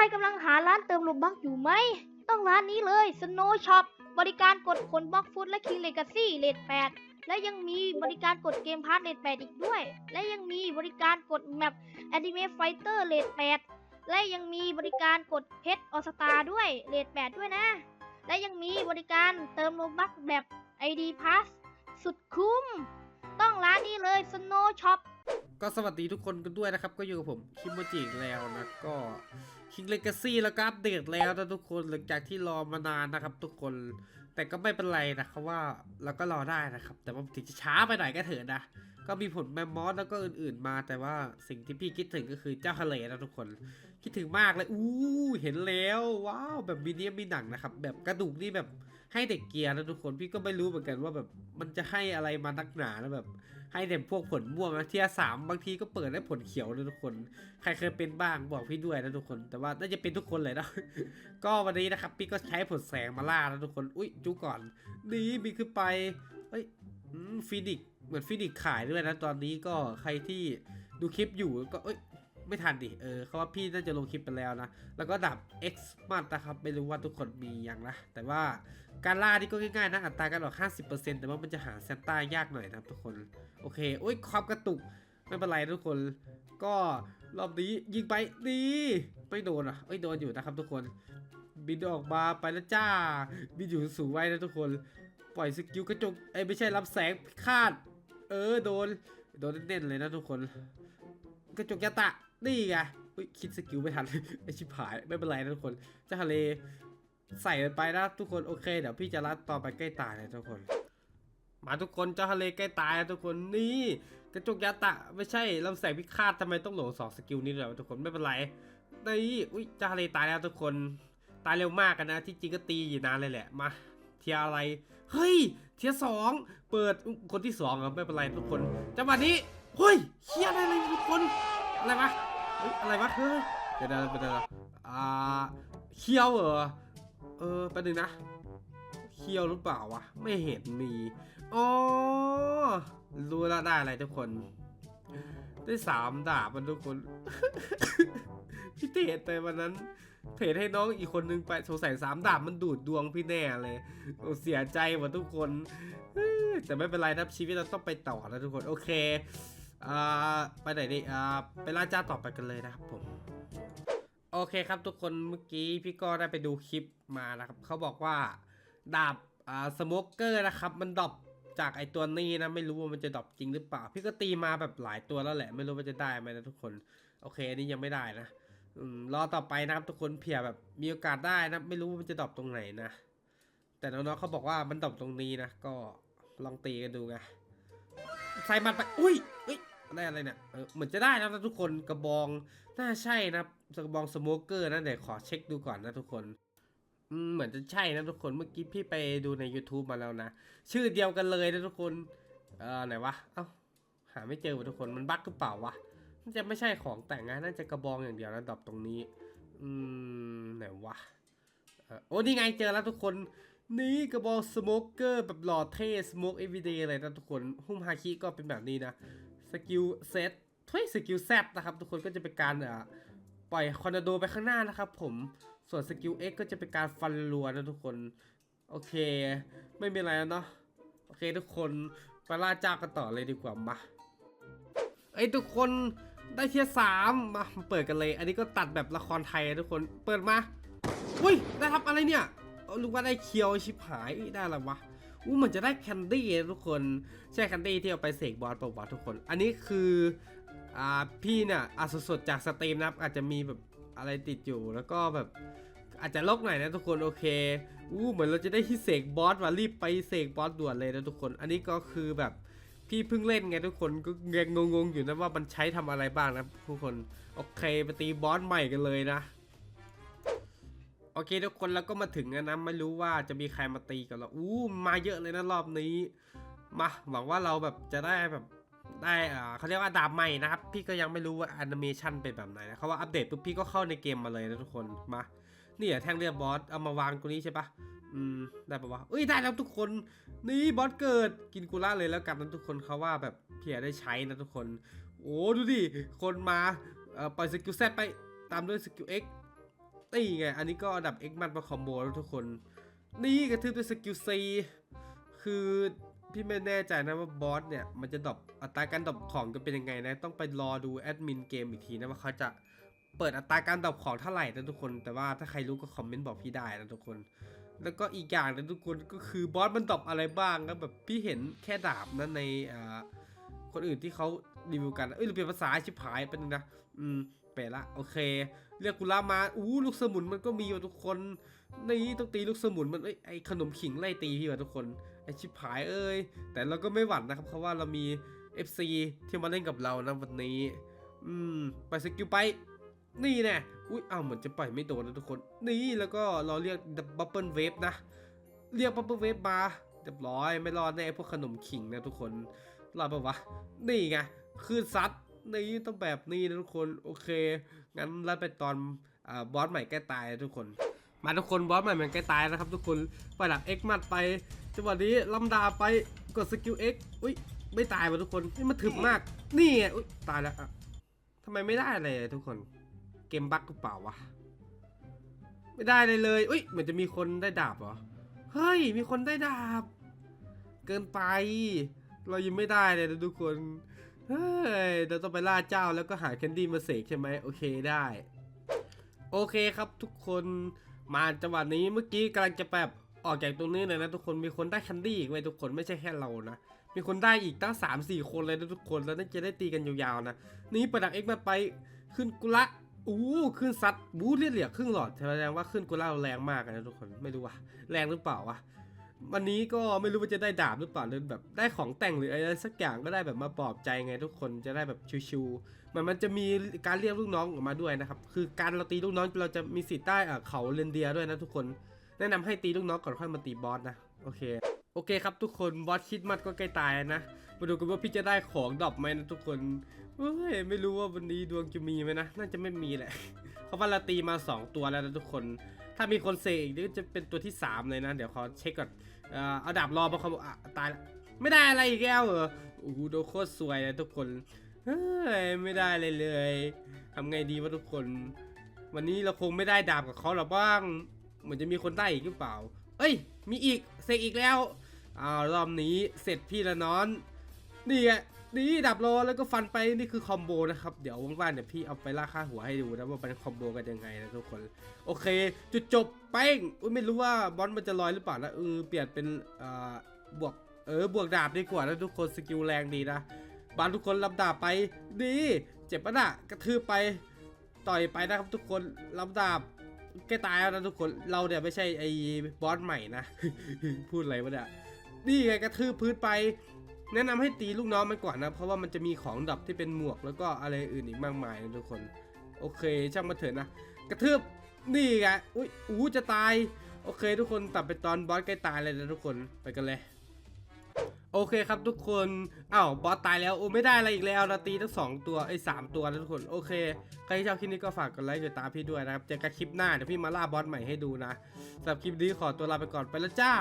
รกำลังหาร้านเติมโลบักอยู่ไหม ต้องร้านนี้เลย Snow Shop บริการกดผลบล็อกฟุตและ King Legacy เลท8และยังมีบริการกดเกมพาร์ทเลท8อีกด้วย และยังมีบริการกดแมป Anime Fighter เลท8และยังมีบริการกดเพชรออสตาด้วยเลท8ด้วยนะ และยังมีบริการเติมโลบักแบบ ID Pass สุดคุ้ม ต้องร้านนี้เลย Snow Shop ก็สวัสดีทุกคนกันด้วยนะครับ ก็อยู่กับผมคิมโมจิแล้วนะก็คิงเลกาซี่แล้วก็อัปเดตแล้วนะทุกคนหลังจากที่รอมานานนะครับ ทุกคนแต่ก็ไม่เป็นไรนะครับว่าเราก็รอได้นะครับ แต่ว่าถึงจะช้าไปหน่อยก็เถอะนะ ก็มีผลแมมมอสแล้วก็อื่นๆมา แต่ว่าสิ่งที่พี่คิดถึงก็คือเจ้าทะเลนะทุกคน คิดถึงมากเลย อู้เห็นแล้วว้าวแบบมีเนียมีหนังนะครับ แบบกระดูกนี่แบบให้เด็กเกียร์นะทุกคนพี่ก็ไม่รู้เหมือนกันว่าแบบมันจะให้อะไรมานักหนานะแบบ ให้แต่พวกผลม่วงนะเทียสามบางทีก็เปิดได้ผลเขียวนะทุกคน ใครเคยเป็นบ้างบอกพี่ด้วยนะทุกคน แต่ว่าน่าจะเป็นทุกคนเลยนะก็วันนี้นะครับพี่ก็ใช้ผลแสงมาล่านะทุกคน อุ้ยจูก่อนนี่มีขึ้นไปเฮ้ยฟินิกซ์ เหมือนฟินิกขายด้วยนะตอนนี้ก็ใครที่ดูคลิปอยู่ก็เอ้ยไม่ทันดิ เออเขาว่าพี่น่าจะลงคลิปไปแล้วนะ แล้วก็ดับ X มัดนะครับ ไม่รู้ว่าทุกคนมียังนะ แต่ว่าการล่านี่ก็ง่ายๆนะ อัตราการออก 50%แต่ว่ามันจะหาเซนต้ายากหน่อยนะทุกคน โอเค โอ้ยความกระตุก ไม่เป็นไรทุกคน ก็รอบนี้ยิงไปดีไม่โดนอะเอ้ยโดนอยู่นะครับทุกคน บินออกมาไปแล้วจ้า บินอยู่สูงไว้นะทุกคน ปล่อยสกิลกระจกไอ้ยไม่ใช่รับแสงพิฆาต เออโดน โดนเน้นๆเลยนะทุกคน กระจกยาตะ นี่ไงอุ๊ยคิดสกิลไม่ทัน ไอชิบหายไม่เป็นไรนะทุกคนเจ้าทะเลใส่ไปนะทุกคนโอเคเดี๋ยวพี่จะรัดต่อไปใกล้ตายเลยทุกคน มาทุกคนเจ้าทะเลใกล้ตายแล้วทุกคนนี่กระจกยาตะไม่ใช่ลำแสงพิฆาตทำไมต้องหลงสองสกิลนี้ด้วยทุกคนไม่เป็นไรนี่อุ้ยเจ้าทะเลตายแล้วทุกคนตายเร็วมากกันนะ ที่จริงก็ตีอยู่นานเลยแหละมาเทียอะไร เฮ้ย เทียสองเปิดคนที่สองอะไม่เป็นไรทุกคนจังหวะนี้เฮ้ยเฮียอะไรเลยทุกคนอะไรวะอะไรวะเฮ้ยเดี๋ยวเดี๋ยวเดี๋ยวเดี๋ยวอ่าเคียวเหรอเออแป๊บนึงนะเคียวหรือเปล่าวะไม่เห็นมีอ๋อรู้แล้วได้อะไรทุกคน ได้สามดาบมันทุกคนพี่เทรดไปวันนั้น เทรดให้น้องอีกคนนึงไปสงสัยสามดาบมันดูดดวงพี่แน่เลยโอเสียใจหมดทุกคนแต่ไม่เป็นไรนะชีวิตเราต้องไปต่อนะทุกคนโอเคอ่าไปไหนดีอ่าไปล่าจ้าต่อไปกันเลยนะครับผมโอเคครับทุกคนเมื่อกี้พี่ก็ได้ไปดูคลิปมานะครับเขาบอกว่าดาบอ่าสโมกเกอร์นะครับมันดรอปจากไอตัวนี้นะไม่รู้ว่ามันจะดรอปจริงหรือเปล่า พี่ก็ตีมาแบบหลายตัวแล้วแหละ ไม่รู้ว่าจะได้ไหมนะทุกคน โอเคอันนี้ยังไม่ได้นะ รอต่อไปนะครับทุกคนเผื่อแบบมีโอกาสได้นะ ไม่รู้ว่ามันจะดรอปตรงไหนนะ แต่น้องๆเขาบอกว่ามันดรอปตรงนี้นะ ก็ลองตีกันดูไงใส่มันไป อุ้ยเอ้ยได้อะไรเนี่ยเออเหมือนจะได้นะทุกคนกระบองน่าใช่นะกระบองสโมเกอร์นะเดี๋ยวขอเช็คดูก่อนนะทุกคนอืมเหมือนจะใช่นะทุกคนเมื่อกี้พี่ไปดูใน YouTube มาแล้วนะ ชื่อเดียวกันเลยนะทุกคน เออไหนวะ เอ้าหาไม่เจอวะทุกคนมันบั๊กหรือเปล่าวะ จะไม่ใช่ของแต่งนะน่าจะกระบองอย่างเดียวนะดอปตรงนี้ อืมไหนวะเอ่อโอ้นี่ไงเจอแล้วทุกคน นี่กระบองสโมเกอร์แบบหล่อเท่สโมกเอวีเดย์เลยนะทุกคนหุ้มฮาคิก็เป็นแบบนี้นะสกิลเซตถ้วยสกิลแซดนะครับ ทุกคนก็จะเป็นการอ่อปล่อยคอนาโดไปข้างหน้านะครับผมส่วนสกิล X ก็จะเป็นการฟันรัวนะทุกคน โอเค ไม่มีอะไรแล้วเนาะโอเคทุกคนไปล่าจ้ากันต่อเลยดีกว่ามาไอ้ทุกคน ได้เทียร์สามมาเปิดกันเลย อันนี้ก็ตัดแบบละครไทยนะทุกคนเปิดมาอุ้ยได้ทับอะไรเนี่ยรู้ว่าได้เคียวชิบหายได้อะไรวะอู้เหมือนจะได้แคนดี้นะทุกคนใช่แคนดี้ที่เอาไปเสกบอสเปล่าวะทุกคน อันนี้คืออ่าพี่เนี่ยอาสดๆจากสตรีมนะครับอาจจะมีแบบอะไรติดอยู่แล้วก็แบบอาจจะลกหน่อยนะทุกคนโอเคอู้เหมือนเราจะได้ที่เสกบอสมารีบไปเสกบอสด่วนเลยนะทุกคน อันนี้ก็คือแบบ พี่เพิ่งเล่นไงทุกคนก็ยังงงๆอยู่นะว่ามันใช้ทำอะไรบ้างนะทุกคน โอเคไปตีบอสใหม่กันเลยนะโอเคทุกคนแล้วก็มาถึงนะไม่รู้ว่าจะมีใครมาตีกับเราอู้มาเยอะเลยนะรอบนี้ มาหวังว่าเราแบบจะได้แบบได้อ่าเขาเรียกว่าดาบใหม่นะครับ พี่ก็ยังไม่รู้ว่าแอนิเมชันเป็นแบบไหนนะเขาว่าอัปเดตปุ๊บพี่ก็เข้าในเกมมาเลยนะทุกคนมานี่อะแท่งเรียบบอสเอามาวางตรงนี้ใช่ปะ อืมได้ปะวะเอ้ยได้แล้วทุกคนนี่บอสเกิดกินกุล่าเลยแล้วกันนะทุกคนเขาว่าแบบเพียได้ใช้นะทุกคน โอ้ดูดิคนมาเอ่อปล่อยสกิลแซไปตามด้วยสกิลเอ็กนี่ไงอันนี้ก็อันดับ X มันมาคอมโบแล้วทุกคน นี่กระทืบด้วยสกิลซีคือพี่ไม่แน่ใจนะว่าบอสเนี่ยมันจะดรอปอัตราการดรอปของจะเป็นยังไงนะต้องไปรอดูแอดมินเกมอีกทีนะว่าเขาจะเปิดอัตราการดรอปของเท่าไหร่นะทุกคน แต่ว่าถ้าใครรู้ก็คอมเมนต์บอกพี่ได้นะทุกคน แล้วก็อีกอย่างนะทุกคนก็คือบอสมันดรอปอะไรบ้างนะแบบพี่เห็นแค่ดาบนะในอ่าคนอื่นที่เขารีวิวกัน เอ้ยหรือเป็นภาษาชิบหายเป็นงนะ อืมเปละโอเค เรียกกุลามา อู้ลูกสมุนมันก็มีว่ะทุกคน นี่ต้องตีลูกสมุนมันเอ้ไอขนมขิงไล่ตีพี่ว่ะทุกคน ไอชิบหายเอ้ย แต่เราก็ไม่หวั่นนะครับเพราะว่าเรามี FC ที่มาเล่นกับเรานะวันนี้ อืม ไปสกิลไป นี่แน่อุ้ยอ้าวเหมือนจะปล่อยไม่โดนนะทุกคน นี่แล้วก็เราเรียกบับเบิลเวฟนะ เรียกบับเบิลเวฟมาเรียบร้อยไม่รอดแน่พวกขนมขิงนะทุกคนรอดปะวะ นี่ไงคลื่นซัดนี่ต้องแบบนี้นะทุกคนโอเค งั้นรัดไปตอนอบอสใหม่ใกล้ตายนะทุกคน มาทุกคนบอสใหม่มันใกล้ตายนะครับ ทุกคนไปล่อยหลัก X มัดไปจังหวะนี้ลำดาไปกดสกิล X อุ้ยไม่ตายว่ะทุกคนนี่มันถึกมาก นี่ไงอุ้ยตายแล้วอะทำไมไม่ได้เลยทุกคน เกมบั๊กหรือเปล่าวะ ไม่ได้เลยเลยอุ้ยเหมือนจะมีคนได้ดาบเหรอ เฮ้ย มีคนได้ดาบ เกินไป เรายังไม่ได้เลยนะทุกคน เฮ้ย เราต้องไปล่าเจ้าแล้วก็หาแคนดี้มาเสกใช่ไหมโอเคได้ โอเคครับทุกคนมาจังหวะนี้เมื่อกี้กำลังจะแบบออกจากตรงนี้เลยนะทุกคนมีคนได้แคนดี้อีกไว้ยทุกคนไม่ใช่แค่เรานะ มีคนได้อีกตั้ง 3 4 คนเลยนะทุกคนแล้วน่าจะได้ตีกันยาวๆนะนี่ประดักเอ็กมาไปขึ้นกุละ อู้ขึ้นซัดบูเลียดเหลี่ยครึ่งหลอดแสดงว่าขึ้นกุละแรงมากนะทุกคนไม่รู้ว่าแรงหรือเปล่าวะวันนี้ก็ไม่รู้ว่าจะได้ดาบหรือเปล่าหรือแบบได้ของแต่งหรืออะไรสักอย่างก็ได้แบบมาปลอบใจไงทุกคนจะได้แบบชิวๆมันมันจะมีการเรียกลูกน้องออกมาด้วยนะครับคือการเราตีลูกน้องเราจะมีสิทธิ์ได้เขาเรนเดียร์ด้วยนะทุกคน แนะนำให้ตีลูกน้องก่อนค่อยมาตีบอสนะโอเคโอเคครับทุกคนบอสคิดมัดก็ใกล้ตายนะมาดูกันว่าพี่จะได้ของดรอปไหมนะทุกคน เฮ้ยไม่รู้ว่าวันนี้ดวงจะมีไหมนะ น่าจะไม่มีแหละเพราว่าเราตีมา 2 ตัวแล้วนะทุกคน ถ้ามีคนเซอีกนี่ก็จะเป็นตัวที่ 3 เลยนะ เดี๋ยวเขอเช็คก่อน เอ่อเอาดาบรอมาะเขาบอกตายละไม่ได้อะไรอีกแล้วเหรอโอ้โหโดโคตรสวยเลยทุกคน เฮ้ยไม่ได้เลยเลยทำไงดีวะทุกคน วันนี้เราคงไม่ได้ดาบกับเขาหรอกบ้าง เหมือนจะมีคนได้อีกหรือเปล่า เอ้ย มีอีกเสกอีกแล้วอ้าวรอบนี้เสร็จพี่ละน้อน นี่ไง นี่ดับโลแล้วก็ฟันไปนี่คือคอมโบนะครับ เดี๋ยวว่างๆเดี๋ยวพี่เอาไปล่าค่าหัวให้ดูนะว่ามันคอมโบกันยังไงนะทุกคน โอเค จุดจบเป้งอุ๊ยไม่รู้ว่าบอลมันจะลอยหรือเปล่านะเออเปลี่ยนเป็นอ่าบวกเออบวกดาบดีกว่านะทุกคนสกิลแรงดีนะบานทุกคนรับดาบไปดีเจ็บปะน่ะกระทืบไปต่อยไปนะครับทุกคนรับดาบใกล้ตายแล้วนะทุกคนเราเนี่ยไม่ใช่ไอ้บอสใหม่นะพูดอะไรวะเนี่ยนี่ไงกระทืบพื้นไป แนะนำให้ตีลูกน้องมันก่อนนะ เพราะว่ามันจะมีของดับที่เป็นหมวกแล้วก็อะไรอื่นอีกมากมายนะทุกคน โอเคช่างมาเถอะนะ กระทืบนี่ไงอุ้ยอู้จะตาย โอเค ทุกคนตัดไปตอนบอสใกล้ตายเลยนะทุกคนไปกันเลยโอเคครับทุกคนอ้าวบอสตายแล้วโอ้ไม่ได้อะไรอีกแล้วเราตีทั้งสองตัวไอ้สามตัวนะทุกคนโอเคใครที่ชอบคลิปนี้ก็ฝากกดไลค์กดตามพี่ด้วยนะครับเจอกันคลิปหน้าเดี๋ยวพี่มาล่าบอสใหม่ให้ดูนะสำหรับคลิปนี้ขอตัวลาไปก่อนไปแล้วจ้า